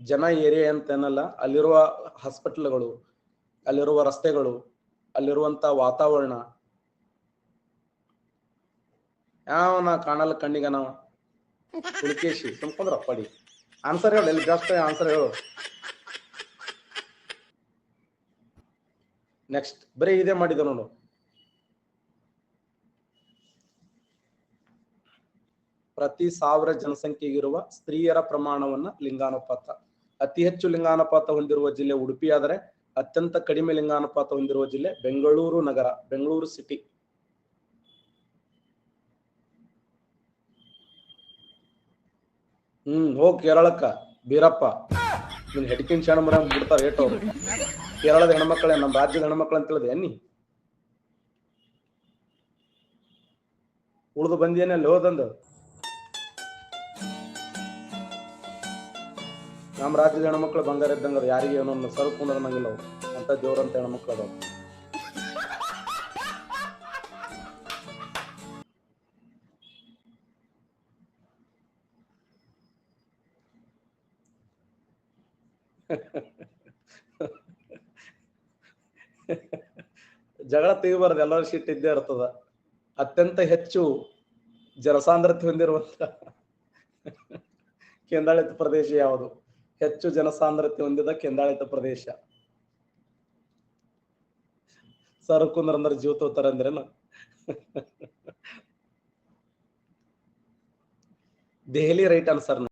ಜನ ಏರಿಯಾ ಅಂತ ಏನಲ್ಲ ಅಲ್ಲಿರುವ ಹಾಸ್ಪಿಟಲ್ಗಳು ಅಲ್ಲಿರುವ ರಸ್ತೆಗಳು, ಅಲ್ಲಿರುವಂತ ವಾತಾವರಣ. ಯಾವನ ಕಾಣಲ್ಲ ಕಣ್ಣಿಗ ನಾವು? ಪುಲಿಕೇಶಿ. ತುಂಬ್ಕೊಂಡ್ರ ಆನ್ಸರ್ ಹೇಳು, ಎಲ್ಲಿ ಜಾಸ್ತಿ ಆನ್ಸರ್ ಹೇಳು. ನೆಕ್ಸ್ಟ್ ಬರೀ ಇದೇ ಮಾಡಿದ ನೋಡು. ಪ್ರತಿ ಸಾವಿರ ಜನಸಂಖ್ಯೆಗಿರುವ ಸ್ತ್ರೀಯರ ಪ್ರಮಾಣವನ್ನ ಲಿಂಗಾನುಪಾತ. ಅತಿ ಹೆಚ್ಚು ಲಿಂಗಾನುಪಾತ ಹೊಂದಿರುವ ಜಿಲ್ಲೆ ಉಡುಪಿ ಆದರೆ ಅತ್ಯಂತ ಕಡಿಮೆ ಲಿಂಗಾನುಪಾತ ಹೊಂದಿರುವ ಜಿಲ್ಲೆ ಬೆಂಗಳೂರು ನಗರ, ಬೆಂಗಳೂರು ಸಿಟಿ ಹ್ಮ್, ಹೋಗ್ ಕೇರಳಕ್ಕ, ಬೀರಪ್ಪ. ನಿನ್ ಹೆಡ್ಕಿನ್ ಶಾಣ ಮರ ಬಿಡ್ತಾರ ಏಟ್ ಅವ್ರು. ಕೇರಳದ ಹೆಣ್ಮಕ್ಳೇ ನಮ್ಮ ರಾಜ್ಯದ ಹೆಣ್ಮಕ್ಳು ಅಂತ ಹೇಳಿದೆ ಏನಿ ಉಳಿದು ಬಂದಿಯೇನೆ ಅಲ್ಲಿ ಹೋದಂದು. ನಮ್ಮ ರಾಜ್ಯದ ಹೆಣ್ಮಕ್ಳು ಬಂಗಾರ ಇದ್ದಂಗ ಯಾರಿಗೆ ಏನೋ ಸರಕು ಅನ್ನೋದಂಗಿಲ್ಲ ಅವು ಅಂತ ದೇವ್ರಂತ ಹೆಣ್ಮಕ್ಳು ಅದಾವ ಜಗಳ ತೆಗಿಬಾರ್ದು, ಎಲ್ಲರ ಶೀಟ್ ಇದ್ದೇ ಇರ್ತದ. ಅತ್ಯಂತ ಹೆಚ್ಚು ಜನಸಾಂದ್ರತೆ ಹೊಂದಿರುವಂತ ಕೇಂದ್ರಾಡಳಿತ ಪ್ರದೇಶ ಯಾವುದು? ಹೆಚ್ಚು ಜನಸಾಂದ್ರತೆ ಹೊಂದಿದ ಕೆಂದಾಳಿತ ಪ್ರದೇಶ. ಸರಕು ನರಂದ್ರ ಜೀವ ತೋತಾರ ಅಂದ್ರೇನು? Delhi right answer